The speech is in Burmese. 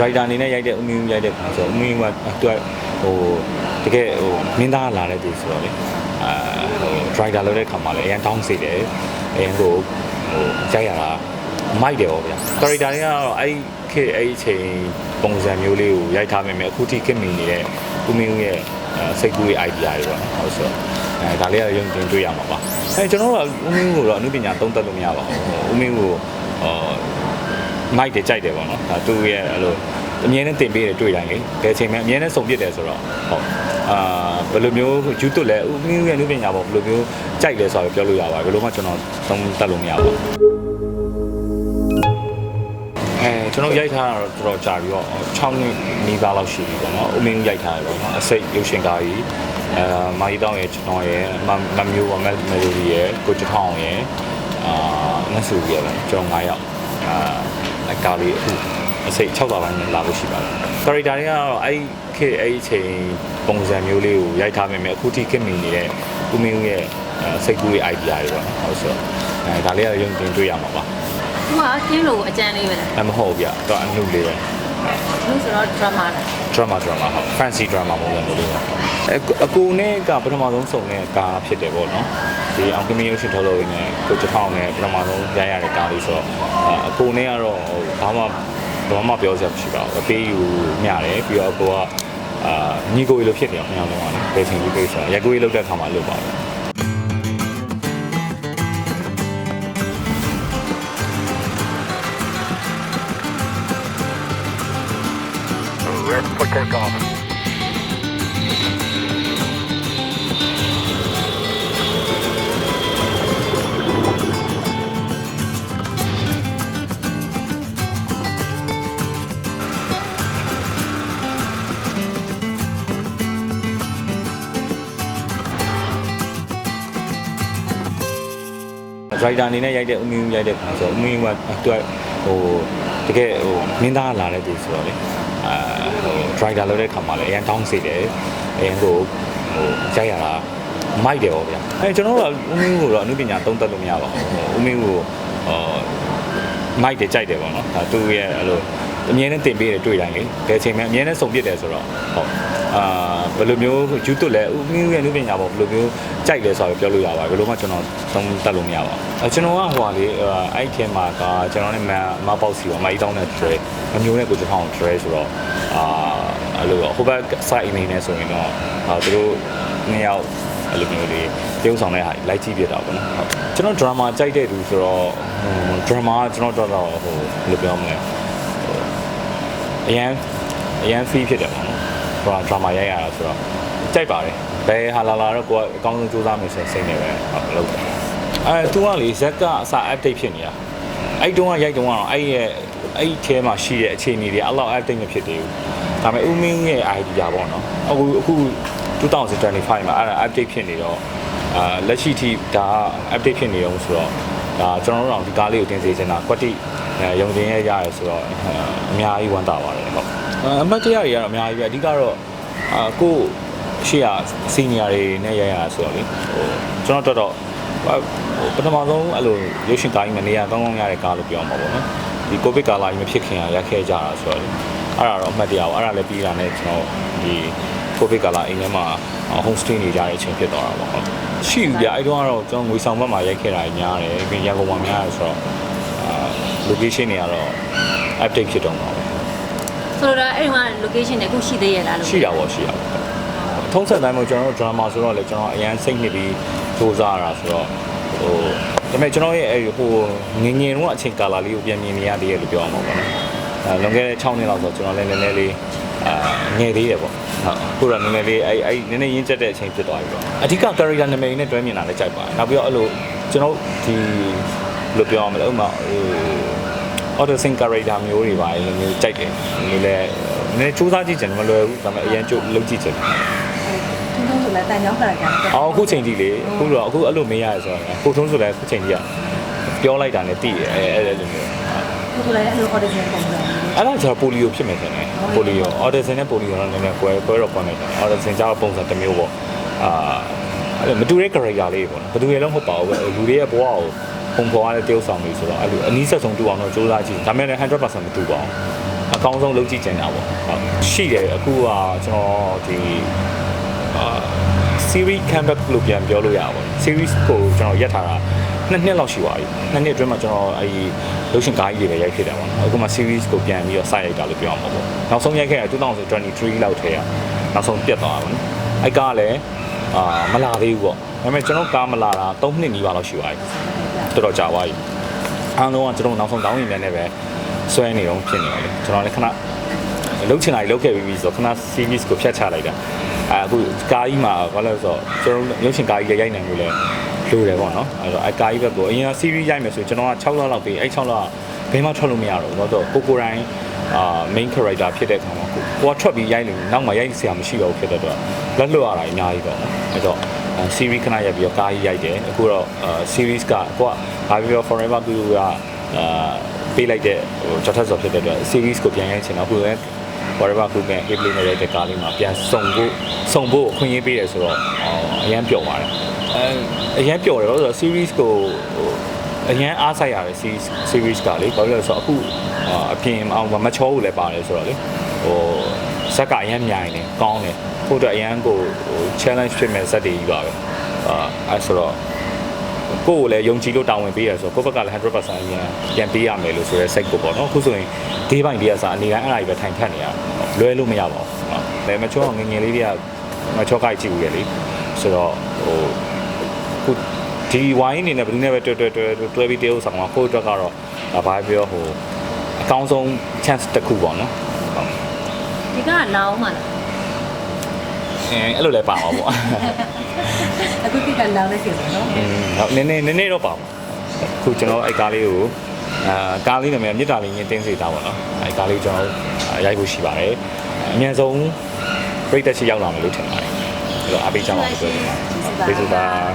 writer အနေနဲ့ရိုက်တဲ့ဦးမင်းဦးရိုက်တဲ့ပုံဆိုဦးမင်းဦးကသူကဟိုတကယ်ဟိုမင်းသားလာတဲ့သူဆိုတော့လေအာဟို writer လုပ်တဲ့ခါမှာလည်းအရင်တောင်းစေတယ်အရင်ဟိုဟိုရိုက်ရတာမိုက်တယ်ပေါ့ဗျာ character တွေကတော့အဲ့ခေတ်အဲ့အချိန်ပုံစံမျိုးလေးကိုရိုက်ထားမိမယ်အခုထိခင်မိနေတဲ့ဦးမင်းဦးရဲ့အဲစိတ်ကူးရဲ့ idea တွေပေါ့နော်ဟုတ်ဆိုတော့အဲဒါလေးကတော့ရုံတင်တွေ့ရမှာပါအဲကျွန်တော်တို့ကဦးမင်းဦးကိုတော့အနုပညာသုံးသပ်လို့မရပါဘူးဦးမင်းဦးကိုဟော မိုက်တယ်ကြိုက်တယ်ပေါ့နော်ဒါသူ့ရဲ့အဲ့လိုအမြဲတမ်းတင်ပေးတယ်တွေ့တိုင်းလေဘယ်အချိန်မှအမြဲတမ်းစုံပြစ်တယ်ဆိုတော့ဟုတ်အာဘယ်လိုမျိုးယူသွလဲဦးမင်းရဲ့နုပညာပေါ့ဘယ်လိုမျိုးကြိုက်လဲဆိုတော့ပြောလို့ရပါတယ်ဘယ်လိုမှကျွန်တော်သုံးတတ်လို့မရပါဘူးအဲကျွန်တော်ရိုက်ထားတာတော့တော်တော်ကြာပြီတော့6နှစ်နီးပါးလောက်ရှိပြီပေါ့နော်ဦးမင်းရိုက်ထားတယ်ပေါ့နော်အစိတ်ရုပ်ရှင်ကားကြီးအဲမာကြီးတောင်းရဲ့ကျွန်တော်ရဲ့မမမျိုးပေါ့မယ်လိုဒီရဲ့ကိုချထောင်းရဲ့အာငါဆူရဲ့ပဲကျွန်တော်9ယောက် အာအကားလေးအခုအစိတ်6ပါးပိုင်းနဲ့လာလို့ရှိပါတယ်။ character တွေကတော့အဲ့ခေတ်အဲ့အချိန်ပုံစံမျိုးလေးကိုရိုက်ထားမိမယ်အခုထိခင်မိနေတဲ့ဦးမင်းဦးရဲ့အဲစိတ်ကူးရဲ့ idea တွေပေါ့နော်ဟုတ်ဆိုတော့အဲဒါလေးကတော့ရုံတင်တွေ့ရမှာပါသူကကင်းလို့အကြမ်းလေးပဲလား။အမဟုတ်ဗျ။တော့အနုလေးပဲ လို့ဆိုတော့ drama လား drama drama ဟုတ် fancy drama ပုံစံမျိုးလေးပါအဲအကူနဲ့ကပထမဆုံးစုံတဲ့ကားဖြစ်တယ်ပေါ့နော်ဒီအောင်ကမီရုပ်ရှင်ထုတ်လို့ရင်းနဲ့ကိုတထောင်နဲ့ပထမဆုံးရရတဲ့ကားလေးဆိုတော့အကူနဲ့ကတော့ဘာမှဘာမှပြောစရာမရှိပါဘူးအပေးယူမျှတယ်ပြီးတော့အကူကအာညီကိုလိုဖြစ်နေအောင်ခင်ဗျားလုံးကလည်းဘယ်ချိန်ကြီးကိစ္စရက်ကိုကြီးလောက်တဲ့ခါမှလုပ်ပါဘူး takeoff. ဒရိုက်တာအနေနဲ့ရိုက်တဲ့ဦးမင်းဦးရိုက်တဲ့ပုံဆိုဦးမင်းဦးကသူကဟိုတကယ်ဟိုမင်းသားလာတဲ့သူဆိုတော့လေ အာဟိုဒရိုက်တာလုပ်တဲ့ခါမှာလည်းအရင်တောင်းစေတယ်အရင်ဟိုဟိုရိုက်ရတာမိုက်တယ်ပေါ့ဗျာအဲကျွန်တော်တို့ကဦးမင်းဦးကိုတော့အနုပညာသုံးသပ်လို့မရပါဘူးဦးမင်းဦးကိုဟောမိုက်တယ်ကြိုက်တယ်ပေါ့နော်ဒါသူ့ရဲ့အဲ့လိုအမြဲတမ်းတင်ပေးတယ်တွေ့တိုင်းလေဘယ်အချိန်မှအမြဲတမ်းစုံပြစ်တယ်ဆိုတော့ဟုတ် အာဘယ်လိုမျိုးယူသွလဲဦးမင်းရဲ့နုပညာပေါ့ဘယ်လိုမျိုးကြိုက်လဲဆိုတော့ပြောလို့ရပါတယ်ဘယ်လိုမှကျွန်တော်သုံးတတ်လို့မရပါဘူးအဲကျွန်တော်ကဟိုပါလေအဲ့ထဲမှာကကျွန်တော်နဲ့မမပေါက်စီပါမကြီးတောင်းတဲ့ tray အမျိုးနဲ့ကိုကျွန်တော် tray ဆိုတော့အာအဲ့လိုဟိုဘက် side အနေနဲ့ဆိုရင်တော့အာသူတို့နှစ်ယောက်အဲ့လိုမျိုးလေးပြုံးဆောင်တဲ့ဟာလိုက်ကြည့်ပြတာပေါ့နော်ဟုတ်ကျွန်တော် drama ကြိုက်တဲ့သူဆိုတော့ဟို drama ကကျွန်တော်တော့တော့ဟိုဘယ်လိုပြောမလဲအရန်အရန် fee ဖြစ်တယ်ပေါ့နော် ဟိုဒရာမာရိုက်ရတာဆိုတော့ကြိုက်ပါတယ်ဘယ်ဟာလာလာတော့ကိုကအကောင်းဆုံးစူးစမ်းမယ်ဆိုရင်စိတ်နေပဲဟုတ်လုပ်တယ်အဲသူကလေဇက်ကအစ update ဖြစ်နေတာအဲ့တုန်းကရိုက်တုန်းကတော့အဲ့ရဲ့အဲ့ဒီထဲမှာရှိတဲ့အခြေအနေတွေအဲ့လောက် update မဖြစ်သေးဘူးဒါပေမဲ့ဦးမင်းရဲ့ idea ပေါ့နော်အခုအခု2025မှာအဲ့ဒါ update ဖြစ်နေတော့အာလက်ရှိထိဒါက update ဖြစ်နေအောင်ဆိုတော့ဒါကျွန်တော်တို့တော့ဒီကားလေးကိုတင်စေချင်တာကွက်တိအဲရုံတင်ရရတယ်ဆိုတော့အများကြီးဝမ်းသာပါတယ်ဟုတ် အမတ်တရားတွေကတော့အများကြီးပဲအဓိကတော့အာကိုရှေ့ကစီနီယာတွေနဲ့ရရတာဆိုတော့လေဟိုကျွန်တော်တော်တော်ပထမဆုံးအဲ့လိုရုပ်ရှင်ကားကြီးမနေရကောင်းကောင်းရတဲ့ကားလို့ပြောမှာပေါ့နော်ဒီကိုဗစ်ကာလကြီးမဖြစ်ခင်ကရက်ခဲ့ကြတာဆိုတော့လေအဲ့ဒါတော့အမှတ်တရပါအဲ့ဒါလည်းပြီးတာနဲ့ကျွန်တော်ဒီကိုဗစ်ကာလအိမ်ထဲမှာ home stay နေကြတဲ့အချိန်ဖြစ်သွားတာပေါ့ဟုတ်ရှိပြီဗျအဲ့တုန်းကတော့ကျွန်တော်ငွေဆောင်ဘက်မှာရိုက်ခဲ့တာများတယ်ပြီးရန်ကုန်မှာများတယ်ဆိုတော့အာ location တွေကတော့ update ဖြစ်တော့မှာပဲ ဆိုတော့အဲ့ဒီမှာ location တွေအခုရှိသေးရဲ့လားလို့ရှိတာပေါ့ရှိတာပေါ့ထုံးစံတိုင်းမှာကျွန်တော်တို့ drama ဆိုတော့လေကျွန်တော်အရန်စိတ်နှစ်ပြီးစူးစမ်းရတာဆိုတော့ဟိုဒါပေမဲ့ကျွန်တော်ရဲ့အဲ့ဒီဟိုငငယ်တုန်းကအချိန်ကာလလေးကိုပြန်မြင်နေရသေးတယ်လို့ပြောအောင်ပါဘောနော်အဲလွန်ခဲ့တဲ့6နှစ်လောက်ဆိုကျွန်တော်လည်းနည်းနည်းလေးအာငယ်သေးတယ်ပေါ့ဟုတ်ခုတော့နည်းနည်းလေးအဲ့အဲ့နည်းနည်းရင်းချက်တဲ့အချိန်ဖြစ်သွားပြီပေါ့အဓိက character နာမည်နဲ့တွဲမြင်တာလည်းကြိုက်ပါတယ်နောက်ပြီးတော့အဲ့လိုကျွန်တော်ဒီလို့ပြောရမလဲဥပမာဟို auto sync character မျိုးတွေပါလေမျိုးကြိုက်တယ်မျိုးလည်းနည်းစူးစမ်းကြည့်ချင်တယ်မလွယ်ဘူးဒါပေမဲ့အရင်ကြိုလုပ်ကြည့်ချင်တယ်ထုံးဆိုလဲတန်ကြောင်း character အော်အခုချိန်ကြီးလေအခုတော့အခုအဲ့လိုမေးရတယ်ဆိုတော့ကိုထုံးဆိုလဲအခုချိန်ကြီးကပြောလိုက်တာနဲ့တည်တယ်အဲ့အဲ့လိုမျိုးကိုယ်လည်းအဲ့လို audition ပုံစံအဲ့ဒါကျတော့ပိုလီယိုဖြစ်မယ်ထင်တယ်ပိုလီယို audition နဲ့ပိုလီယိုတော့နည်းနည်းကွဲကွဲတော့ကွဲနေတယ် audition ကျတော့ပုံစံတစ်မျိုးပေါ့အာ အဲ့လိုမတူတဲ့ character လေးပေါ့နော်ဘယ်သူတွေလုံးမဟုတ်ပါဘူးပဲလူတွေရဲ့ဘဝကိုပုံဖော်ရတဲ့တယောက်ဆောင်လေးဆိုတော့အဲ့လိုအနည်းဆက်ဆုံးတူအောင်တော့စူးစမ်းကြည့်ဒါပေမဲ့လည်း100%မတူပါဘူးအကောင်းဆုံးလုပ်ကြည့်ချင်တာပေါ့ဟုတ်ရှိတယ်အခုကကျွန်တော်ဒီအာ series comeback လို့ပြန်ပြောလို့ရပါဘူး series ကိုကျွန်တော်ရက်ထားတာနှစ်နှစ်လောက်ရှိပါပြီနှစ်နှစ်အတွင်းမှာကျွန်တော်အဲဒီလုရှင်ကားကြီးတွေပဲရိုက်ဖြစ်တယ်ပေါ့နော်အခုမှ series ကိုပြန်ပြီးတော့စရိုက်တာလို့ပြောအောင်ပေါ့နောက်ဆုံးရိုက်ခဲ့တာ2023လောက်ထဲကနောက်ဆုံးပြတ်သွားတာပေါ့နော်အဲ့ကားကလည်း အာမလာသေးဘူးပေါ့ဒါပေမဲ့ကျွန်တော်ကားမလာတာ3နှစ်နီးပါးလောက်ရှိပါပြီတော်တော်ကြာသွားပြီအားလုံးကကျွန်တော်နောက်ဆုံးတောင်းရင်ပြန်နေပဲဆွဲနေတော့ဖြစ်နေတယ်လေကျွန်တော်လည်းခဏလုတ်ချင်တာကြီးလုတ်ခဲ့ပြီးပြီဆိုတော့ခဏ series ကိုဖြတ်ချလိုက်တာအဲအခုကားကြီးမှာဘာလဲဆိုတော့ကျွန်တော်ရုပ်ရှင်ကားကြီးရိုက်နိုင်လို့လဲလိုတယ်ပေါ့နော်အဲတော့အဲကားကြီးဘက်ကိုအရင်က series ရိုက်မယ်ဆိုရင်ကျွန်တော်က6လလောက်ပြီးအဲ6လကဘယ်မှထွက်လို့မရတော့ဘူးတော့ကိုကိုတိုင်း အာ main character ဖြစ်တဲ့ခါမှာကိုကိုကထွက်ပြီးရိုက်လို့နောက်မှရိုက်စရာမရှိတော့ဘူးဖြစ်တဲ့တော့လက်လွတ်ရတာအများကြီးပေါ့နော်အဲတော့ series ခဏရိုက်ပြီးတော့ကားကြီးရိုက်တယ်အခုတော့ series ကကိုကဘာပြော forever သူကအာပေးလိုက်တဲ့ဟိုချက်ထက်စော်ဖြစ်တဲ့အတွက် series ကိုပြန်ရိုက်ချင်တော့အခုလည်း whatever ခုပြန် hit play နဲ့ရိုက်တဲ့ကားလေးမှာပြန်စုံဖို့စုံဖို့အခွင့်အရေးပေးတယ်ဆိုတော့အရန်ပျော်ပါတယ်အဲအရန်ပျော်တယ်လို့ဆိုတော့ series ကိုဟို အရန်အားဆိုင်ရတယ် series series ကလေဘာလို့လဲဆိုတော့အခုအပြင်အောင်မချောဘူးလည်းပါတယ်ဆိုတော့လေဟိုဇက်ကအရန်မြိုင်တယ်ကောင်းတယ်ဖို့တော့အရန်ကိုဟို challenge ဖြစ်မဲ့ဇက်တွေကြီးပါပဲအာအဲဆိုတော့ကိုယ့်ကိုလည်းယုံကြည်လို့တာဝန်ပေးရဆိုတော့ကိုယ့်ဘက်ကလည်း100%ရန်ပြန်ပေးရမယ်လို့ဆိုရဲစိတ်ကိုပေါ့နော်အခုဆိုရင် day by day ကစားအနေတိုင်းအဲ့ဒါကြီးပဲထိုင်ဖက်နေရလွဲလို့မရပါဘူး။ဒါမချောငငယ်လေးတွေကမချောကိုက်ကြည့်ဦးရလေဆိုတော့ဟိုခု ဒီဝိုင်းအနေနဲ့ဘယ်သူနဲ့ပဲတွဲတွဲတွဲတွဲပြီးတရုပ်ဆောင်မှာဖို့အတွက်ကတော့ဒါဘာပြောဟိုအကောင်းဆုံး chance တစ်ခုပေါ့နော်။ဟုတ်ဒီကလာအောင်မလားအဲအဲ့လိုလဲပါမှာပေါ့အခုတိကလောင်းနေတယ်နော်။อืมဟုတ်နည်းနည်းနည်းနည်းတော့ပါမှာ။ခုကျွန်တော်အဲ့ကားလေးကိုအာကားလေးနာမည်မြေတားလေးရင်းတင်းစေတာပေါ့နော်။အဲ့ကားလေးကျွန်တော်ရိုက်ဖို့ရှိပါတယ်။အများဆုံးပြိတက်ချီရောက်လာမယ်လို့ထင်ပါတယ်။အဲ့တော့အပိတ်ကြပါလို့ပြောချင်ပါတယ်။ကျေးဇူးပါ